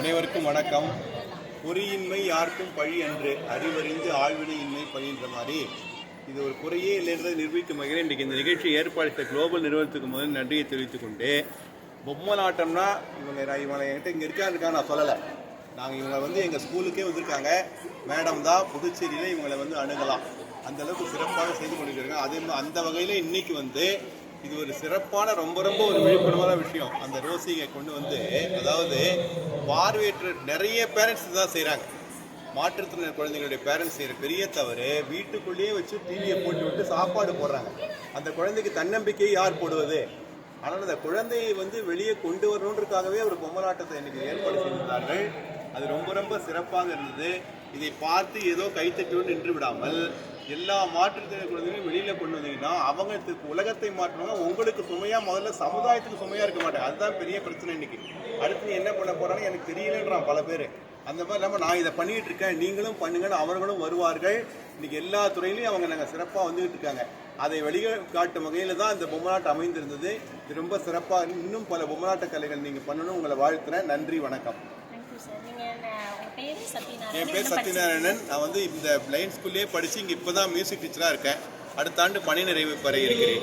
அனைவருக்கும் வணக்கம். பொறியின்மை யாருக்கும் பழி அன்று அறிவறிந்து ஆழ்வினையின்மை பழின்ற மாதிரி இது ஒரு குறையே இல்லைன்றதை நிரூபிக்கும் வகையில் இன்றைக்கு இந்த நிகழ்ச்சி ஏற்பாடு செய்த குளோபல் நிறுவனத்துக்கு முதல் நன்றியை தெரிவித்துக் கொண்டு பொம்மலாட்டம்னா இவங்க நான் இவங்களை என்கிட்ட இங்கே இருக்கா இருக்கா நான் சொல்லலை. நாங்கள் இவங்க வந்து எங்கள் ஸ்கூலுக்கே வந்திருக்காங்க. மேடம் தான் புதுச்சேரியில் இவங்களை வந்து அணுகலாம். அந்தளவுக்கு சிறப்பாக செய்து கொண்டிருக்காங்க. அதே மாதிரி அந்த வகையில் இன்னைக்கு வந்து இது ஒரு சிறப்பான ரொம்ப ரொம்ப ஒரு விழிப்புணர்வான விஷயம். அந்த ரோசிங்கை கொண்டு வந்து அதாவது பார்வையற்ற நிறைய பேரண்ட்ஸ் தான் செய்கிறாங்க மாற்றுத்திறனாளி குழந்தைகளுடைய பேரண்ட்ஸ் செய்கிற பெரிய தவறு வீட்டுக்குள்ளேயே வச்சு டிவியை போட்டு விட்டு சாப்பாடு போடுறாங்க. அந்த குழந்தைக்கு தன்னம்பிக்கையை யார் போடுவது? ஆனால் அந்த குழந்தையை வந்து வெளியே கொண்டு வரணுன்றக்காகவே ஒரு பொம்மலாட்டத்தை இன்னைக்கு ஏற்பாடு செய்திருந்தார்கள் அது ரொம்ப ரொம்ப சிறப்பாக இருந்தது. இதை பார்த்து ஏதோ கைத்தட்டியோடு நின்று விடாமல் எல்லா மாற்றுத்திறன் குழந்தைகளையும் வெளியில கொண்டு வந்தீங்கன்னா அவங்களுக்கு உலகத்தை மாற்றணும் உங்களுக்கு சுமையா முதல்ல சமுதாயத்துக்கு சுமையா இருக்க மாட்டேன். அதுதான் பெரிய பிரச்சனை இன்னைக்கு. அடுத்து நீ என்ன பண்ண போறான்னு எனக்கு தெரியலன்றான் பல பேர். அந்த மாதிரி இல்லாமல் நான் இதை பண்ணிட்டு இருக்கேன். நீங்களும் பண்ணுங்கன்னு அவர்களும் வருவார்கள். இன்னைக்கு எல்லா துறையிலையும் அவங்க நாங்கள் சிறப்பாக வந்துகிட்டு இருக்காங்க. அதை வெளிக்காட்டும் வகையில் தான் இந்த பொம்மலாட்டம் அமைந்திருந்தது. இது ரொம்ப சிறப்பாக இன்னும் பல பொம்மலாட்ட கலைகள் நீங்கள் பண்ணணும். உங்களை வாழ்த்துறேன். நன்றி வணக்கம். என் பேர்? சத்யநாராயணன். நான் வந்து இந்த பிளைண்ட் ஸ்கூல்லேயே படித்து இங்கே இப்போ தான் மியூசிக் டீச்சராக இருக்கேன். அடுத்த ஆண்டு பணி நிறைவு பெற இருக்கிறேன்.